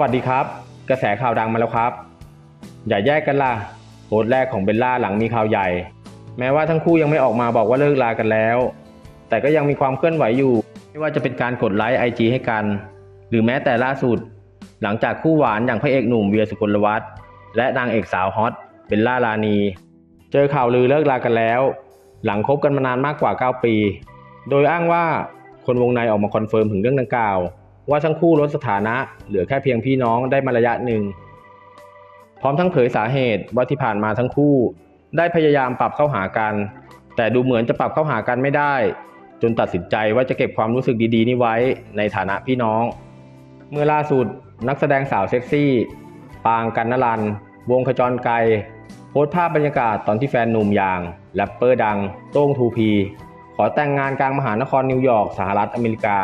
วัสดีครับ กระแสข่าวดังมาแล้วครับ อย่าแยกกันล่ะโพสต์แรกของเบลล่าหลังมีข่าวใหญ่ แม้ว่าทั้งคู่ยังไม่ออกมาบอกว่าเลิกลากันแล้ว แต่ก็ยังมีความเคลื่อนไหวอยู่ ไม่ว่าจะเป็นการกดไลค์ไอจีให้กัน หรือแม้แต่ล่าสุด หลังจากคู่หวานอย่างพระเอกหนุ่มเวียสุกลวัฒน์และนางเอกสาวฮอตเบลล่าลานี เจอข่าวลือเลิกลากันแล้ว หลังคบกันมานานมากกว่า 9 ปี โดยอ้างว่าคนวงในออกมาคอนเฟิร์มถึงเรื่องดังกล่าว ว่าทั้งคู่ลดสถานะเหลือแค่เพียงพี่น้องได้มาระยะหนึ่ง พร้อมทั้งเผยสาเหตุว่าที่ผ่านมาทั้งคู่ ได้พยายามปรับเข้าหากัน แต่ดูเหมือนจะปรับเข้าหากันไม่ได้ จนตัดสินใจว่าจะเก็บความรู้สึกดีๆ นี้ไว้ในฐานะพี่น้อง เมื่อล่าสุดนักแสดงสาวเซ็กซี่ ปางกันนรัน วงขจรไกรโพสต์ภาพบรรยากาศตอนที่แฟนหนุ่มอย่างแรปเปอร์ดัง โต้งทูพี ขอแต่งงานกลางมหานครนิวยอร์กสหรัฐอเมริกา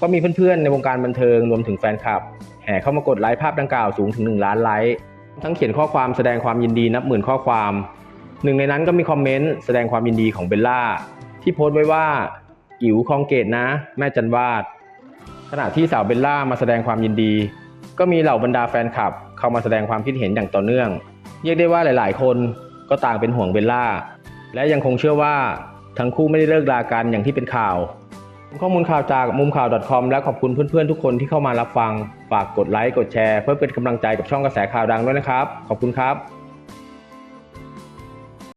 ก็มีเพื่อนๆ ในวงการบันเทิงรวมถึงแฟนคลับ แห่เข้ามากดไลค์ภาพดังกล่าวสูงถึง 1 ล้านไลค์ทั้งเขียนข้อความแสดงความยินดีนับหมื่นข้อความ หนึ่งในนั้นก็มีคอมเมนต์แสดงความยินดีของเบลล่า ที่โพสต์ไว้ว่าอิ๋วคองเกตนะ แม่จันวาด ขณะที่สาวเบลล่ามาแสดงความยินดี ก็มีเหล่าบรรดาแฟนคลับ เข้ามาแสดงความคิดเห็นอย่างต่อเนื่อง เรียกได้ว่าหลาย ๆ คนก็ต่างเป็นห่วงเบลล่า และยังคงเชื่อว่าทั้งคู่ไม่ได้เลิกรากันอย่างที่เป็นข่าว ข้อมูลข่าวจากมุมข่าว .com และขอบคุณเพื่อนๆทุกคนที่เข้ามารับฟัง ฝากกดไลค์ กดแชร์ เพื่อเป็นกำลังใจกับช่องกระแสข่าวดังด้วยนะครับ ขอบคุณครับ